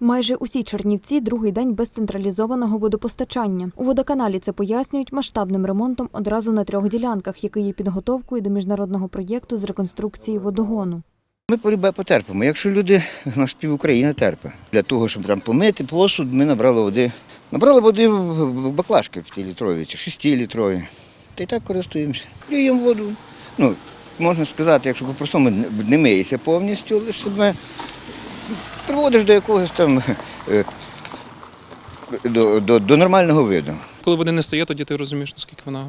Майже усі Чернівці другий день без централізованого водопостачання. У водоканалі це пояснюють масштабним ремонтом одразу на трьох ділянках, який є підготовкою до міжнародного проєкту з реконструкції водогону. Ми полюбе потерпимо. Якщо люди, наш пів України терпить. Для того, щоб там помити посуд, ми набрали води. Набрали води в баклажки 5-літрові чи 6-літрові. Та й так користуємося. Ліємо воду. Ну, можна сказати, якщо по-простому не- не миєшся повністю, лише себе приводиш до якогось там е, до, до, до нормального виду. Коли води не стає, тоді ти розумієш, наскільки вона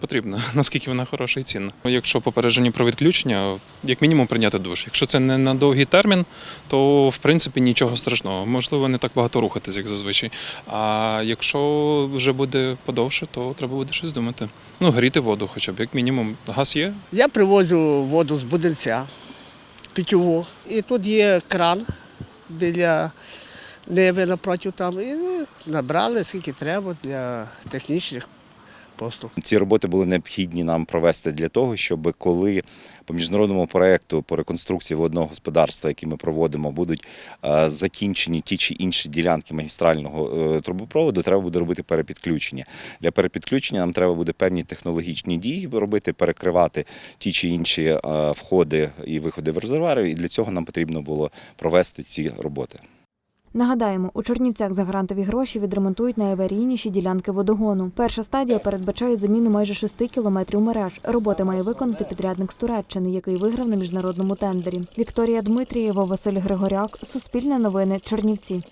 потрібна, наскільки вона хороша і цінна. Якщо попереджені про відключення, як мінімум прийняти душ. Якщо це не на довгий термін, то в принципі нічого страшного. Можливо, не так багато рухатись, як зазвичай. А якщо вже буде подовше, то треба буде щось думати. Ну, гріти воду, хоча б як мінімум. Газ є, Я привозю воду з будинця, питьову. І тут є кран біля Неви напротив там. І набрали скільки треба для технічних послуг. Ці роботи були необхідні нам провести для того, щоб коли по міжнародному проекту по реконструкції водного господарства, який ми проводимо, будуть е, закінчені ті чи інші ділянки магістрального е, трубопроводу, треба буде робити перепідключення. Для перепідключення нам треба буде певні технологічні дії робити, перекривати ті чи інші е, входи і виходи в резервуари. І для цього нам потрібно було провести ці роботи. Нагадаємо, у Чернівцях за грантові гроші відремонтують найаварійніші ділянки водогону. Перша стадія передбачає заміну майже 6 кілометрів мереж. Роботи має виконати підрядник з Туреччини, який виграв на міжнародному тендері. Вікторія Дмитрієва, Василь Григоряк, Суспільне новини, Чернівці.